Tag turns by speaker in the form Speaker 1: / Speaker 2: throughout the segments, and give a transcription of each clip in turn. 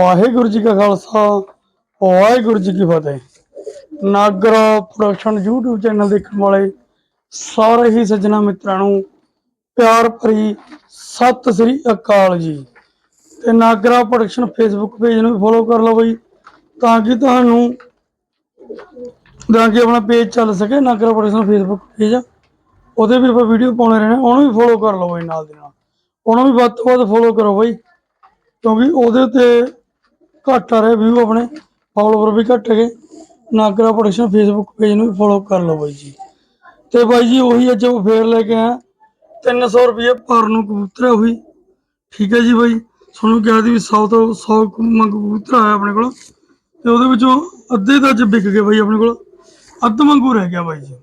Speaker 1: ਵਾਹਿਗੁਰੂ ਜੀ ਕਾ ਖਾਲਸਾ, ਵਾਹਿਗੁਰੂ ਜੀ ਕੀ ਫਤਿਹ। Nagra production YouTube channel ਦੇਖਣ ਵਾਲੇ ਸਾਰੇ ਹੀ ਸੱਜਣਾ ਮਿੱਤਰਾਂ ਨੂੰ ਪਿਆਰ ਭਰੀ ਸਤਿ ਸ੍ਰੀ ਅਕਾਲ ਜੀ। ਤੇ ਨਾਗਰਾ ਪ੍ਰੋਡਕਸ਼ਨ Facebook ਪੇਜ ਨੂੰ ਫੋਲੋ ਕਰ ਲਓ ਬਈ, ਤਾਂ ਕਿ ਤੁਹਾਨੂੰ, ਤਾਂ ਕਿ ਆਪਣਾ ਪੇਜ ਚੱਲ ਸਕੇ ਨਾਗਰਾ ਪ੍ਰੋਡਕਸ਼ਨ Facebook ਪੇਜ ਉਹਦੇ ਵੀ ਆਪਾਂ ਵੀਡੀਓ ਪਾਉਣੇ ਰਹਿਣੇ, ਉਹਨੂੰ ਵੀ ਫੋਲੋ ਕਰ ਲਓ ਬਈ ਨਾਲ ਦੇ ਨਾਲ। ਉਹਨੂੰ ਵੀ ਵੱਧ ਤੋਂ ਵੱਧ ਫੋਲੋ ਕਰੋ ਬਈ, ਕਿਉਂਕਿ ਉਹਦੇ ਤੇ ਘੱਟ ਆ ਰਹੇ ਵਿਊ ਆਪਣੇ ਫਾਲੋਵਰ ਵੀ ਘੱਟ ਗਏ ਨਾਗਰਾ ਪ੍ਰੋਡਕਸ਼ਨ ਫੇਸਬੁੱਕ ਪੇਜ ਨੂੰ ਵੀ ਫੋਲੋ ਕਰ ਲਓ ਬਾਈ ਜੀ। ਤੇ ਬਾਈ ਜੀ ਉਹੀ ਅੱਜ ਉਹ ਫੇਰ ਲੈ ਕੇ ਆਇਆ 300 ਰੁਪਏ ਪਰ ਨੂੰ ਕਬੂਤਰ ਹੈ ਉਹੀ। ਠੀਕ ਹੈ ਜੀ ਬਾਈ। ਤੁਹਾਨੂੰ ਕਿਹਾ ਸੀ ਵੀ 100 ਤੋਂ 100 ਕਬੂਤਰ ਆਇਆ ਆਪਣੇ ਕੋਲ। ਤੇ ਉਹਦੇ ਵਿੱਚੋਂ ਅੱਧੇ ਤਾਂ ਅੱਜ ਵਿਕ ਗਏ ਬਾਈ ਆਪਣੇ ਕੋਲ। ਅੱਧ ਮੰਗੂ ਰਹਿ ਗਿਆ ਬਾਈ ਜੀ।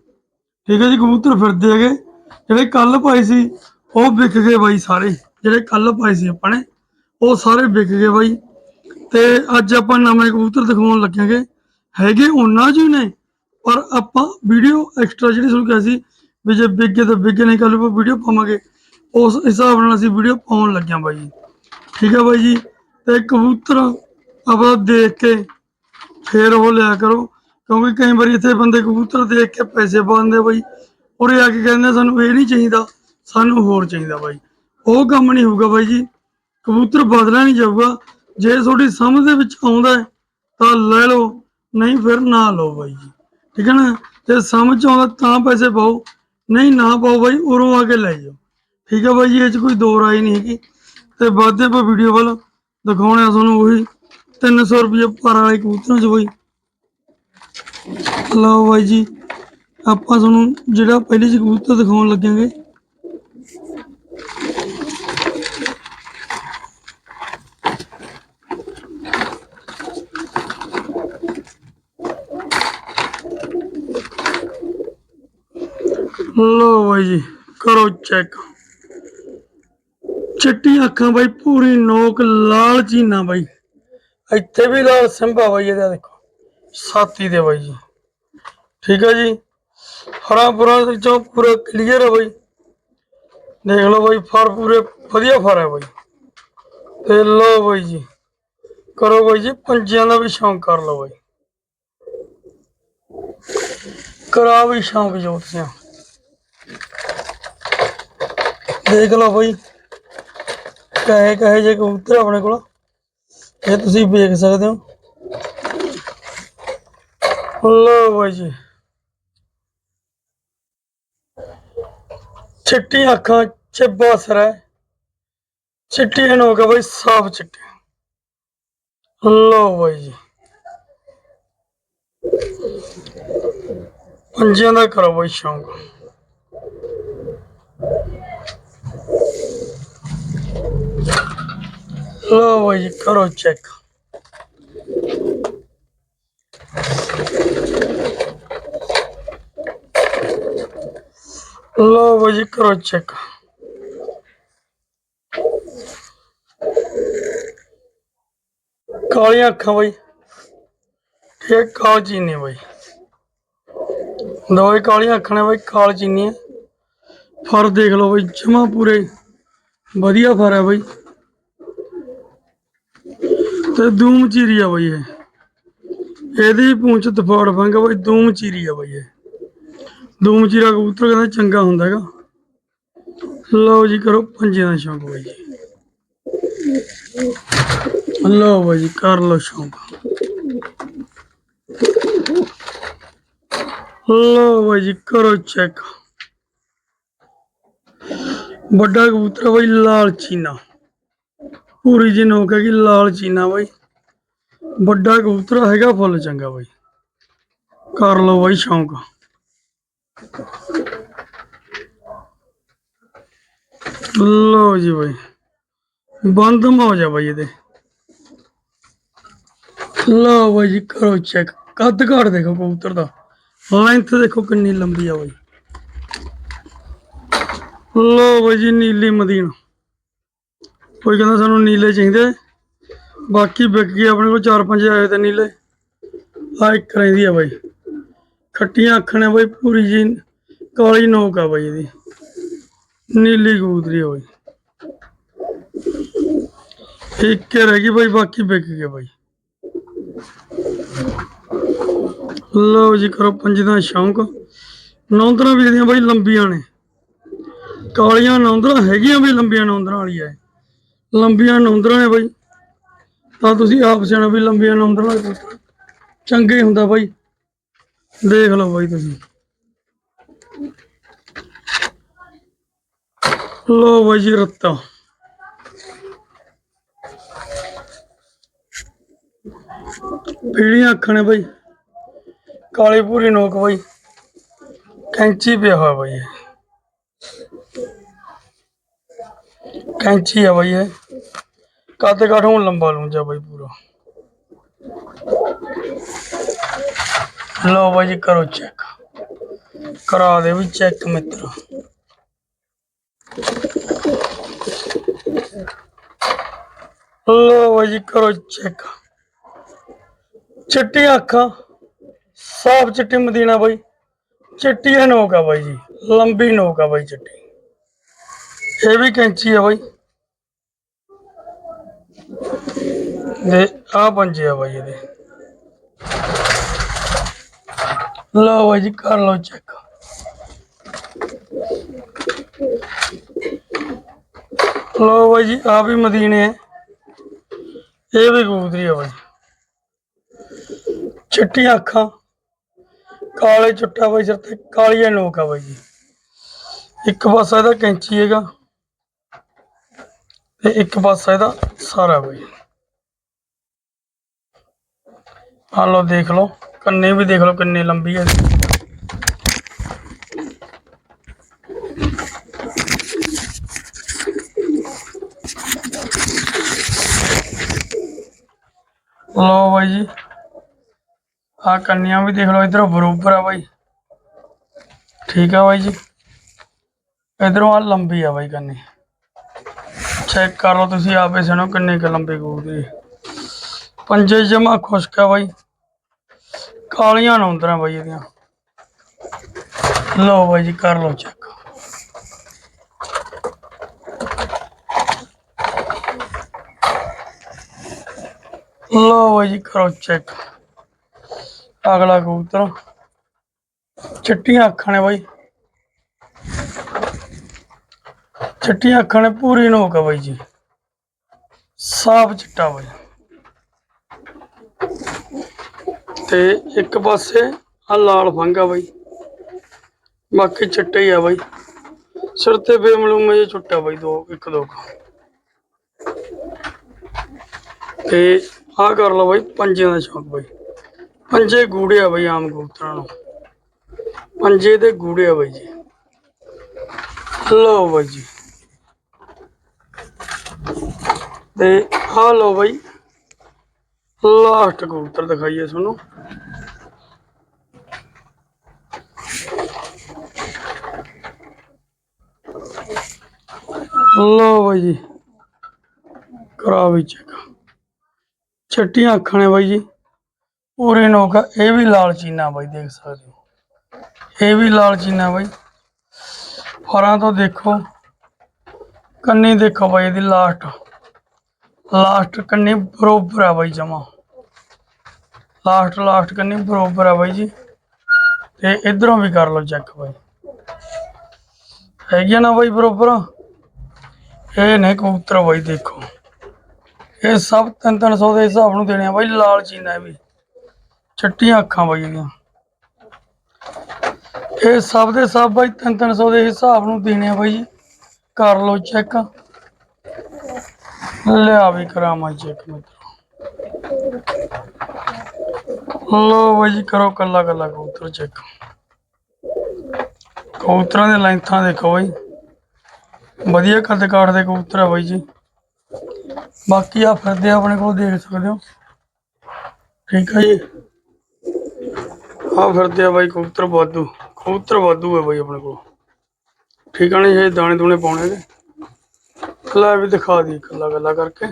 Speaker 1: ਠੀਕ ਹੈ ਜੀ, ਕਬੂਤਰ ਫਿਰਦੇ ਹੈਗੇ। ਜਿਹੜੇ ਕੱਲ ਪਾਏ ਸੀ, ਉਹ ਵਿਕ ਗਏ ਬਾਈ ਸਾਰੇ। ਜਿਹੜੇ ਕੱਲ ਪਾਏ ਸੀ ਆਪਾਂ ਨੇ ਉਹ ਸਾਰੇ ਵਿਕ ਗਏ ਬਾਈ। ਤੇ ਅੱਜ ਆਪਾਂ ਨਵੇਂ ਕਬੂਤਰ ਦਿਖਾਉਣ ਲੱਗਾਂਗੇ ਹੈਗੇ ਉਹਨਾਂ ਜੀ ਨੇ, ਪਰ ਆਪਾਂ ਵੀਡੀਓ ਐਕਸਟਰਾ ਜਿਹੜੀ ਤੁਹਾਨੂੰ ਕਿਹਾ ਸੀ ਵੀ ਜੇ ਬਿੱਗੇ ਤਾਂ ਬਿੱਗੇ ਨਹੀਂ ਕੱਲ ਆਪਾਂ ਵੀਡੀਓ ਪਾਵਾਂਗੇ। ਉਸ ਹਿਸਾਬ ਨਾਲ ਅਸੀਂ ਵੀਡੀਓ ਪਾਉਣ ਲੱਗਿਆ ਬਾਈ ਜੀ। ਠੀਕ ਹੈ ਬਾਈ ਜੀ? ਤੇ ਕਬੂਤਰ ਆਪਾਂ ਦੇਖ ਕੇ ਫੇਰ ਉਹ ਲਿਆ ਕਰੋ, ਕਿਉਂਕਿ ਕਈ ਵਾਰੀ ਇੱਥੇ ਬੰਦੇ ਕਬੂਤਰ ਦੇਖ ਕੇ ਪੈਸੇ ਪਾਉਂਦੇ ਬਾਈ। ਉਰੇ ਆ ਕੇ ਕਹਿੰਦੇ ਸਾਨੂੰ ਇਹ ਨਹੀਂ ਚਾਹੀਦਾ, ਸਾਨੂੰ ਹੋਰ ਚਾਹੀਦਾ ਬਾਈ। ਉਹ ਕੰਮ ਨਹੀਂ ਹੋਊਗਾ ਬਾਈ ਜੀ। ਕਬੂਤਰ ਬਦਲਿਆ ਨਹੀਂ ਜਾਊਗਾ। ਜੇ ਤੁਹਾਡੀ ਸਮਝ ਦੇ ਵਿੱਚ ਆਉਂਦਾ ਤਾਂ ਲੈ ਲਓ, ਨਹੀਂ ਫਿਰ ਨਾ ਲਓ ਬਾਈ ਜੀ। ਠੀਕ ਹੈ ਨਾ? ਜੇ ਸਮਝ 'ਚ ਆਉਂਦਾ ਤਾਂ ਪੈਸੇ ਪਾਓ, ਨਹੀਂ ਨਾ ਪਾਓ ਬਾਈ, ਉਰੋਂ ਆ ਕੇ ਲੈ ਜਾਓ। ਠੀਕ ਹੈ ਬਾਈ ਜੀ, ਇਹ 'ਚ ਕੋਈ ਦੋ ਰਾਏ ਨਹੀਂ ਹੈਗੀ। ਤੇ ਵਾਧੇ ਪਾ ਵੀਡੀਓ ਵੱਲ ਦਿਖਾਉਣੇ ਆ ਤੁਹਾਨੂੰ ਉਹੀ 300 ਰੁਪਏ ਪਰ ਵਾਲੇ ਕਬੂਤਰਾਂ 'ਚ ਬਾਈ। ਲਓ ਬਾਈ ਜੀ, ਆਪਾਂ ਤੁਹਾਨੂੰ ਜਿਹੜਾ ਪਹਿਲੇ 'ਚ ਕਬੂਤਰ ਦਿਖਾਉਣ ਲੱਗਾਂਗੇ। ਲੋ ਬਾਈ ਜੀ, ਕਰੋ ਚੈੱਕ ਚਿੱਟੀਆਂ ਅੱਖਾਂ ਬਾਈ, ਪੂਰੀ ਨੋਕ ਲਾਲ ਚੀਨਾ ਬਾਈ। ਇੱਥੇ ਵੀ ਲਾਲ ਸਿੰਬਾ ਬਾਈ, ਇਹਦਾ ਦੇਖੋ। ਸਾਥੀ ਦੇ ਬਾਈ ਜੀ। ਠੀਕ ਹੈ ਜੀ। ਹਰਾ ਪੂਰਾ ਵਿੱਚੋਂ ਪੂਰਾ ਕਲੀਅਰ ਹੈ ਬਾਈ। ਦੇਖ ਲਓ ਬਾਈ, ਫਰ ਪੂਰੇ ਵਧੀਆ ਫਰ ਹੈ ਬਾਈ। ਤੇ ਲੋ ਬਾਈ ਜੀ। ਕਰੋ ਬਾਈ ਜੀ, ਪੰਜਿਆਂ ਦਾ ਵੀ ਸ਼ੌਂਕ ਕਰ ਲਓ ਬਾਈ। ਕਰਾ ਵੀ ਸ਼ੌਂਕ ਜੋ ਤੁਸੀਂ ਦੇਖ ਲਓ ਬਾਈ। ਕਹੇ ਕਹੇ ਜੇ ਕਬੂਤਰ ਆਪਣੇ ਕੋਲ, ਇਹ ਤੁਸੀਂ ਵੇਖ ਸਕਦੇ ਹੋ। ਲਓ ਬਾਈ ਜੀ। ਚਿੱਟੀ ਅੱਖਾਂ ਚਿੱਬਾ ਸਰ ਹੈ ਚਿੱਟੀ ਨੋਕ ਹੈ ਬਾਈ ਸਾਫ਼ ਚਿੱਟੀ ਲਓ ਬਾਈ ਜੀ। ਪੰਜਿਆਂ ਦਾ ਕਰੋ ਬਾਈ ਸ਼ੌਂਕ। ਲੋ ਬਾਈ ਜੀ ਕਰੋ ਚੈੱਕ ਲਓ ਬਾਈ ਕਰੋ ਚੈੱਕ ਕਾਲੀਆਂ ਅੱਖਾਂ ਬਾਈ ਠੀਕ ਹੈ ਕਾਲ ਚੀਨੀ ਬਾਈ ਦੋਏ ਕਾਲੀਆਂ ਅੱਖਾਂ ਨੇ ਬਾਈ ਕਾਲ ਚੀਨੀ ਫਰ ਦੇਖ ਲਓ ਬਾਈ ਜਮਾ ਪੂਰੇ ਵਧੀਆ ਫਰ ਹੈ ਬਾਈ ਤੇ ਦੂਮ ਚੀਰੀ ਆ ਬਾਈ ਇਹ। ਇਹਦੀ ਪੂੰਛ ਦਫਾੜ ਫੰਗ ਆ ਬਾਈ, ਦੂਮ ਚੀਰੀ ਆ ਬਾਈ ਇਹ। ਦੂਮ ਚੀਰਾ ਕਬੂਤਰ ਕਹਿੰਦਾ ਚੰਗਾ ਹੁੰਦਾ ਹੈਗਾ। ਲਓ ਜੀ ਕਰੋ ਪੰਜੇ ਦਾ ਸ਼ੌਂਕ ਬਾਈ ਜੀ। ਲਓ ਬਾਈ ਜੀ, ਕਰ ਲਓ ਸ਼ੌਂਕ। ਲਓ ਬਾਈ ਜੀ, ਕਰੋ ਚੈੱਕ। ਵੱਡਾ ਕਬੂਤਰ ਆ ਬਾਈ ਲਾਲ ਚੀਨਾ ਪੂਰੀ ਜੀ ਨੋਕ ਹੈਗੀ, ਲਾਲ ਚੀਨਾ ਬਾਈ। ਵੱਡਾ ਕਬੂਤਰ ਹੈਗਾ ਫੁੱਲ ਚੰਗਾ ਬਾਈ। ਕਰ ਲਓ ਬਾਈ ਸ਼ੌਂਕ। ਲਓ ਜੀ ਬਾਈ। ਬੰਦ ਹੋ ਜਾ ਬਾਈ ਇਹਦੇ। ਲਓ ਬਾਈ ਜੀ, ਕਰੋ ਚੈੱਕ ਕੱਦ ਘਾੜ ਦੇਖੋ ਕਬੂਤਰ ਦਾ। ਲੈਂਥ ਦੇਖੋ ਕਿੰਨੀ ਲੰਬੀ ਆ ਬਾਈ। ਲਓ ਬਾਈ ਜੀ, ਨੀਲੀ ਮਦੀਨਾ। ਕੋਈ ਕਹਿੰਦਾ ਸਾਨੂੰ ਨੀਲੇ ਚਾਹੀਦੇ। ਬਾਕੀ ਵਿਕ ਗਏ ਆਪਣੇ ਕੋਲ ਚਾਰ ਪੰਜ ਆਏ ਤੇ ਨੀਲੇ। ਆ ਇੱਕ ਰਹਿੰਦੀ ਆ ਬਾਈ। ਖੱਟੀਆਂ ਅੱਖਾਂ ਨੇ ਬਾਈ, ਪੂਰੀ ਜੀ ਕਾਲੀ ਨੋਕ ਆ ਬਾਈ ਇਹਦੀ। ਨੀਲੀ ਕਬੂਤਰੀ ਆ ਇੱਕ ਰਹਿ ਗਈ ਬਾਈ, ਬਾਕੀ ਵਿਕ ਗਏ ਬਾਈ। ਲਓ ਜੀ ਕਰੋ ਪੰਜ ਦਾ ਸ਼ੌਂਕ। ਨੌਂਦਰਾਂ ਵੀ ਇਹਦੀਆਂ ਬਾਈ ਲੰਬੀਆਂ ਨੇ। ਕਾਲੀਆਂ ਨੌਂਦਰਾਂ ਹੈਗੀਆਂ ਵੀ ਲੰਬੀਆਂ ਨੌਂਦਰਾਂ ਵਾਲੀਆਂ ਹੈ ਲੰਬੀਆਂ ਨੌਂਦਰਾਂ ਨੇ ਬਾਈ। ਤਾਂ ਤੁਸੀਂ ਆਪ ਸਿਆਣਾ ਵੀ ਲੰਬੀਆਂ ਨੌਂਦਰਾਂ ਚੰਗੇ ਹੁੰਦਾ ਬਾਈ। ਦੇਖ ਲਓ ਬਾਈ ਤੁਸੀਂ। ਲੋ ਬਾਈ ਜੀ ਰੱਤਾ। ਪੀੜੀਆਂ ਅੱਖਾਂ ਨੇ ਬਾਈ। ਕਾਲੀ ਪੂਰੀ ਨੋਕ ਬਾਈ। ਕੈਂਚੀ ਪਿਆ ਹੋਇਆ ਬਾਈ ਕੈਂਚੀ ਆ ਬਾਈ ਇਹ। ਕੱਦ ਕਾਠ ਹੁਣ ਲੰਬਾ ਲੂੰਜਾ ਬਾਈ ਪੂਰਾ। ਲੋ ਬਾਈ ਜੀ ਕਰੋ ਚੈੱਕ ਕਰਾ ਦੇ ਵੀ ਚੈੱਕ ਮਿੱਤਰ। ਲੋ ਬਾਈ ਜੀ ਕਰੋ ਚੈੱਕ ਚਿੱਟੀਆਂ ਅੱਖਾਂ। ਸਾਫ਼ ਚਿੱਟੀ ਮਦੀਨਾ ਬਾਈ। ਚਿੱਟੀ ਹੈ ਨੋਕ ਆ ਬਾਈ ਜੀ। ਲੰਬੀ ਨੋਕ ਆ ਬਾਈ ਚਿੱਟੀ। ਇਹ ਵੀ ਕੈਂਚੀ ਆ ਬਾਈ। ਦੇ ਆ ਪੰਜੇ ਆ ਬਾਈ ਇਹਦੇ। ਲਓ ਬਾਈ ਜੀ, ਕਰ ਲਓ ਚੈੱਕ ਲਓ ਬਾਈ ਜੀ ਆ ਵੀ ਮਦੀਨੇ ਹੈ ਇਹ ਵੀ ਕਬੂਤਰੀ ਆ ਬਾਈ। ਚਿੱਟੀਆਂ ਅੱਖਾਂ, ਕਾਲੇ ਚੁੱਟਾ ਬਾਈ ਸਿਰ ਤੇ, ਕਾਲੀਆਂ ਨੋਕ ਆ ਬਾਈ ਜੀ। ਇੱਕ ਪਾਸਾ ਇਹਦਾ ਕੈਂਚੀ ਹੈਗਾ। ਤੇ ਇੱਕ ਪਾਸਾ ਇਹਦਾ ਸਾਰਾ ਬਾਈ। ਆ ਲਓ ਦੇਖ ਲਓ, ਕੰਨੇ ਵੀ ਦੇਖ ਲਓ ਕਿੰਨੇ ਲੰਬੀ ਹੈ ਲਓ ਬਾਈ ਜੀ ਆ ਕੰਨੀਆਂ ਵੀ ਦੇਖ ਲਓ, ਇਧਰੋਂ ਬਰੋਬਰ ਆ ਬਾਈ। ਠੀਕ ਆ ਬਾਈ ਜੀ। ਇਧਰੋਂ ਆ ਲੰਬੀ ਆ ਬਾਈ ਕੰਨੀ। ਚੈੱਕ ਕਰ ਲਓ ਤੁਸੀਂ ਆਪੇ ਸੁਣੋ ਕਿੰਨੀ ਕੁ ਲੰਬੀ ਕਬੂਤਰ ਪੰਜੇ ਜਮਾ ਖੁਸ਼ਕ ਆ ਬਾਈ। ਕਾਲੀਆਂ ਨੌਂਦਰਾਂ ਬਾਈ ਇਹਦੀਆਂ। ਲਓ ਬਾਈ ਜੀ, ਕਰ ਲਓ ਚੈੱਕ ਲਓ ਬਾਈ ਜੀ, ਕਰੋ ਚੈੱਕ ਅਗਲਾ ਕਬੂਤਰ। ਚਿੱਟੀਆਂ ਅੱਖਾਂ ਨੇ ਬਾਈ। ਚਿੱਟੀਆਂ ਅੱਖਾਂ ਨੇ ਪੂਰੀ ਨੋਕ ਆ ਬਾਈ ਜੀ। ਸਾਫ਼ ਚਿੱਟਾ ਬਾਈ। ਤੇ ਇੱਕ ਪਾਸੇ ਆ ਲਾਲ ਫੰਗਾ ਬਾਈ। ਬਾਕੀ ਚਿੱਟੇ ਹੀ ਆ ਬਾਈ। ਸਿਰ ਤੇ ਬੇਮਲੂਮ ਜੇ ਛੁੱਟਾ ਬਾਈ ਦੋ, ਇੱਕ ਦੋ ਕੁ। ਤੇ ਆ ਕਰ ਲਓ ਬਾਈ ਪੰਜਿਆਂ ਦਾ ਸ਼ੌਕ ਬਾਈ। ਪੰਜੇ ਗੂੜੇ ਆ ਬਾਈ ਆਮ ਕਬੂਤਰਾਂ ਨੂੰ। ਪੰਜੇ ਦੇ ਗੂੜੇ ਆ ਬਾਈ ਜੀ। ਲਓ ਬਾਈ ਜੀ। ਤੇ ਆ ਲਓ ਬਾਈ ਲਾਸਟ ਕਬੂਤਰ ਦਿਖਾਈਏ ਤੁਹਾਨੂੰ। ਲਓ ਬਾਈ ਜੀ ਕਰਾ ਵੀ ਚੈੱਕ ਛੱਟੀਆਂ ਅੱਖਾਂ ਨੇ ਬਾਈ ਜੀ, ਪੂਰੇ ਨੋਕ, ਇਹ ਵੀ ਲਾਲ ਚੀਨਾ ਬਾਈ, ਦੇਖ ਸਕਦੇ ਹੋ। ਇਹ ਵੀ ਲਾਲ ਚੀਨਾ ਬਾਈ। ਫਰਾਂ ਤੋਂ ਦੇਖੋ। ਕੰਨੀ ਦੇਖੋ ਬਾਈ ਇਹਦੀ ਲਾਸਟ। ਲਾਸਟ ਕੰਨੀ ਬਰੋਬਰ ਆ ਬਾਈ ਜਮਾ। ਲਾਸਟ ਲਾਸਟ ਕੰਨੀ ਬਰੋਬਰ ਆ ਬਾਈ ਜੀ। ਤੇ ਇਧਰੋਂ ਵੀ ਕਰ ਲਓ ਚੈੱਕ ਬਾਈ। ਹੈਗੀ ਨਾ ਬਾਈ ਬਰੋਬਰ? ਇਹ ਨੇ ਕਬੂਤਰ ਬਾਈ ਦੇਖੋ। ਇਹ ਸਭ 3-300 ਦੇ ਹਿਸਾਬ ਨੂੰ ਦੇਣੇ ਆ ਬਾਈ, ਲਾਲ ਚੀਨਾ ਵੀ। ਚਿੱਟੀਆਂ ਅੱਖਾਂ ਬਾਈ ਇਹਦੀਆਂ। ਇਹ ਸਭ ਦੇ ਸਭ ਬਾਈ 3-300 ਦੇ ਹਿਸਾਬ ਨੂੰ ਦੇਣੇ ਆ ਬਾਈ ਜੀ। ਕਰ ਲਓ ਚੈੱਕ ਲਿਆ ਵੀ ਕਰਾਵਾਂ ਚੈੱਕ ਮਿੱਤਰੋ। ਲੋ ਬਾਈ ਕਰੋ ਕੱਲਾ ਕੱਲਾ ਕਬੂਤਰ ਚੈੱਕ ਕਬੂਤਰਾਂ ਦੇ ਲੈਂਥਾਂ ਦੇਖੋ ਬਾਈ। ਵਧੀਆ ਕੱਦ ਕਾਠ ਦੇ ਕਬੂਤਰ ਆ ਬਾਈ ਜੀ। ਬਾਕੀ ਆ ਫਿਰਦੇ ਆ, ਆਪਣੇ ਕੋਲ ਦੇਖ ਸਕਦੇ ਹੋ। ਠੀਕ ਹੈ ਜੀ। ਆ ਫਿਰਦੇ ਆ ਬਾਈ ਕਬੂਤਰ ਵਾਧੂ। ਕਬੂਤਰ ਵਾਧੂ ਹੈ ਬਾਈ ਆਪਣੇ ਕੋਲ। ਠੀਕ ਆ ਨਹੀਂ ਇਹ ਦਾਣੇ ਦੂਣੇ ਪਾਉਣੇ ਨੇ ਲੈ ਵੀ ਦਿਖਾ ਦੀ ਕੱਲਾ ਕੱਲਾ ਕਰਕੇ।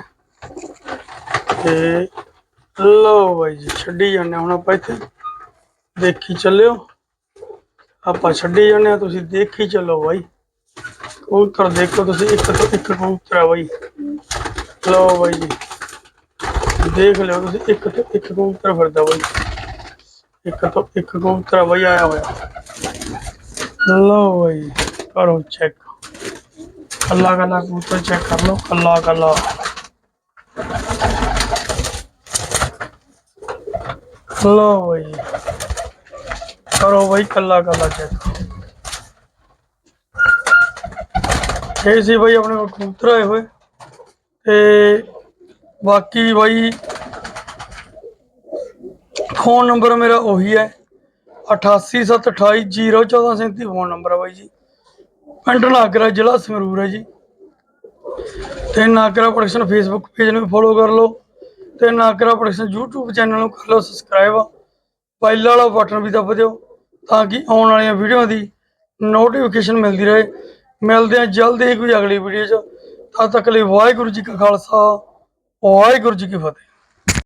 Speaker 1: ਤੇ ਲਓ ਬਾਈ ਜੀ, ਛੱਡੀ ਜਾਂਦੇ ਹੁਣ ਆਪਾਂ ਇੱਥੇ ਦੇਖੀ ਚੱਲਿਓ। ਆਪਾਂ ਛੱਡੀ ਜਾਂਦੇ ਆ, ਤੁਸੀਂ ਦੇਖੀ ਚੱਲੋ ਬਾਈ। ਕਬੂਤਰ ਦੇਖੋ ਤੁਸੀਂ, ਇੱਕ ਤੋਂ ਇੱਕ ਕਬੂਤਰ ਆ ਬਾਈ। ਲਓ ਬਾਈ ਜੀ, ਦੇਖ ਲਿਓ ਤੁਸੀਂ, ਇੱਕ ਤੋਂ ਇੱਕ ਕਬੂਤਰ ਫਿਰਦਾ ਬਾਈ। ਇੱਕ ਤੋਂ ਇੱਕ ਕਬੂਤਰ ਬਾਈ, ਆਇਆ ਹੋਇਆ। ਲਓ ਬਾਈ ਕਰੋ ਚੈੱਕ ਕੱਲਾ ਕੱਲਾ ਕਬੂਤਰ ਚੈੱਕ ਕਰ ਲਓ ਕੱਲਾ ਕੱਲਾ ਲਓ ਬਾਈ ਕਰੋ ਬਾਈ ਕੱਲਾ ਕੱਲਾ ਚੈੱਕ ਇਹ ਸੀ ਬਾਈ ਆਪਣੇ ਕੋਲ ਕਬੂਤਰ ਆਏ ਹੋਏ ਤੇ ਬਾਕੀ ਬਾਈ ਫੋਨ ਨੰਬਰ ਮੇਰਾ ਉਹੀ ਹੈ 8872801437 ਫੋਨ ਨੰਬਰ ਹੈ ਬਾਈ ਜੀ ਪਿੰਡ ਨਾਗਰਾ ਜ਼ਿਲ੍ਹਾ ਸੰਗਰੂਰ ਹੈ ਜੀ। ਤੇ ਨਾਗਰਾ ਪ੍ਰੋਡਕਸ਼ਨ ਫੇਸਬੁੱਕ ਪੇਜ ਨੂੰ ਫੋਲੋ ਕਰ ਲਓ ਤੇ ਨਾਗਰਾ ਪ੍ਰੋਡਕਸ਼ਨ YouTube ਚੈਨਲ ਨੂੰ ਕਰ ਲਓ ਸਬਸਕ੍ਰਾਈਬ ਬੈਲ ਵਾਲਾ ਬਟਨ ਵੀ ਦਬਾ ਦਿਓ ਤਾਂ ਕਿ ਆਉਣ ਵਾਲੀਆਂ ਵੀਡੀਓ ਦੀ ਨੋਟੀਫਿਕੇਸ਼ਨ ਮਿਲਦੀ ਰਹੇ। ਮਿਲਦੇ ਆ ਜਲਦੀ ਹੀ ਕੋਈ ਅਗਲੀ ਵੀਡੀਓ 'ਚ। ਤਦ ਤੱਕ ਲਈ ਵਾਹਿਗੁਰੂ ਜੀ ਕਾ ਖਾਲਸਾ, ਵਾਹਿਗੁਰੂ ਜੀ ਕੀ ਫਤਿਹ।